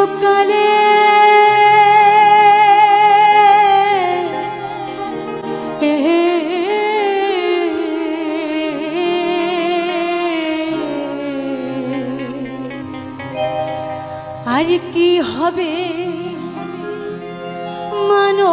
চিরকালে আর কি হবে? মানো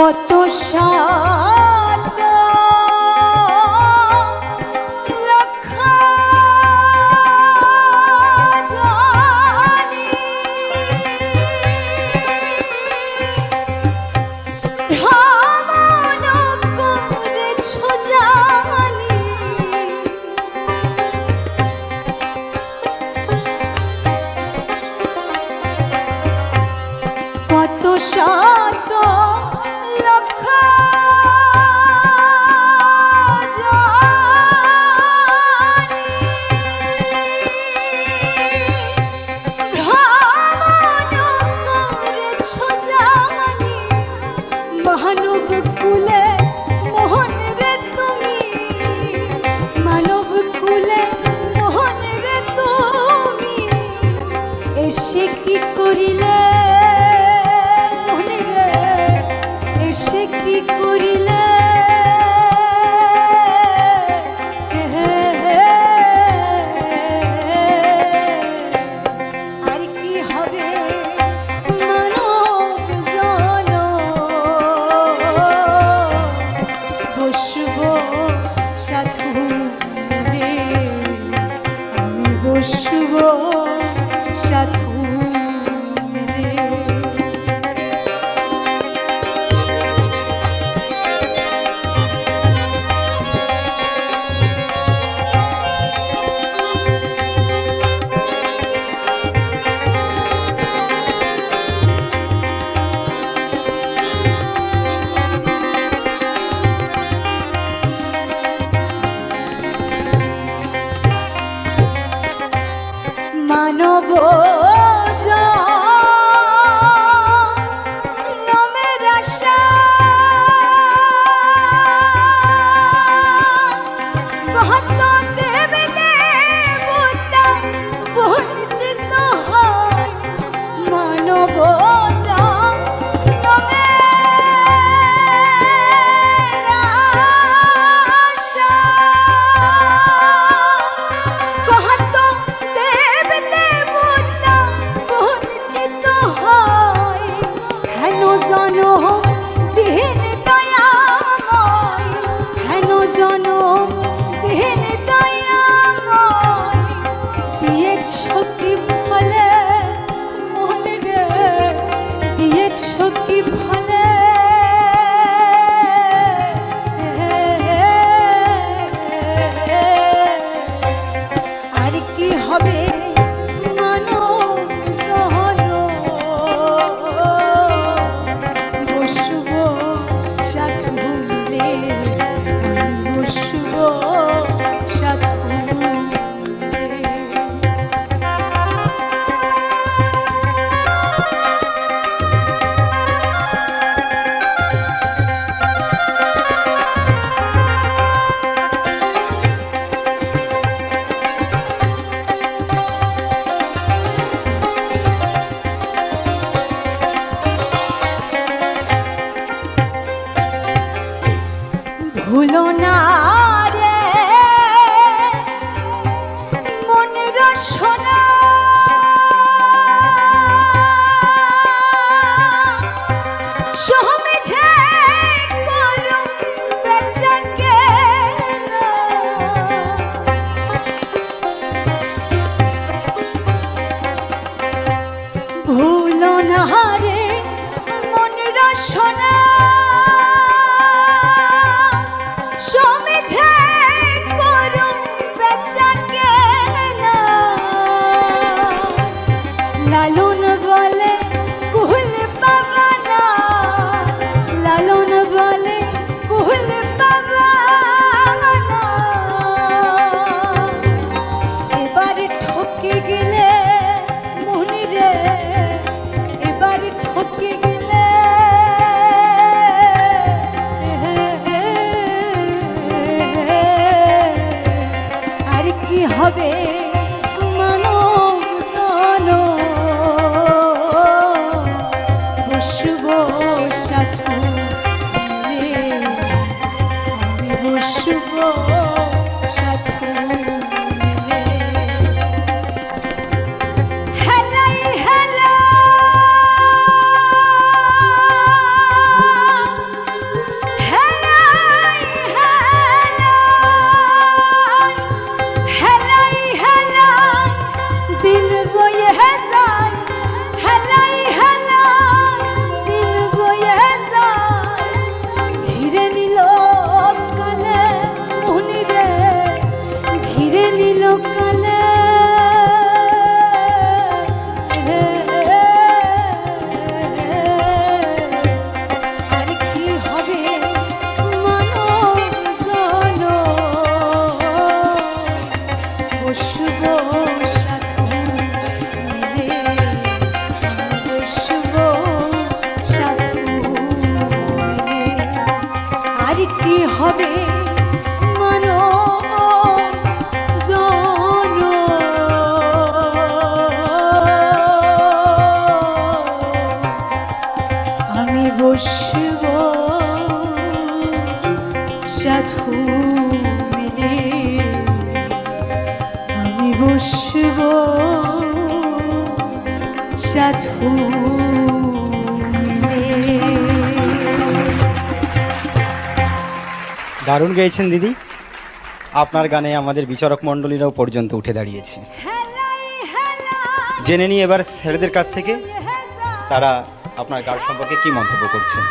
কত সা নব ভুলো না। নিল কালে আমি বসব। সাধু মিলে আমি বসব। সাধু দারুণ গেয়েছেন দিদি। আপনার গানে আমাদের বিচারক মণ্ডলীরাও পর্যন্ত উঠে দাঁড়িয়েছে। জেনে নিই এবার ছেলেদের কাছ থেকে তারা আপনার গান সম্পর্কে কি মন্তব্য করছেন?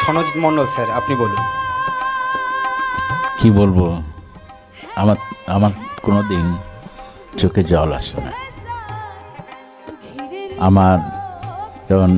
সনজিৎ মণ্ডল স্যার, আপনি বলুন। কি বলব? আমার আমার কোনো দিন চোখে জল আসে না। আমার যখন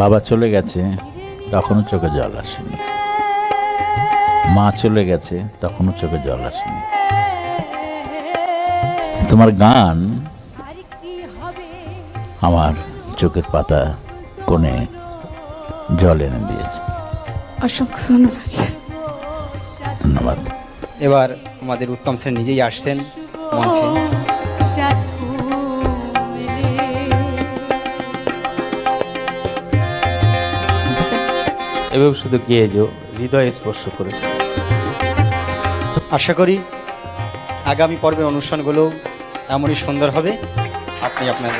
বাবা চলে গেছে, তখনও চোখে জল আসেনি। মা চলে গেছে, তখনও চোখে জল আসেনি। তোমার গান আমার চোখের পাতা কোণে জল এনে দিয়েছে। অসংখ্য ধন্যবাদ ধন্যবাদ। এবার আমাদের উত্তম স্যার নিজেই আসছেন মঞ্চে। এভাবে শুধু গিয়ে যেও হৃদয়ে স্পর্শ করেছে। আশা করি আগামী পর্বের অনুষ্ঠানগুলো এমনই সুন্দর হবে। আপনি আপনার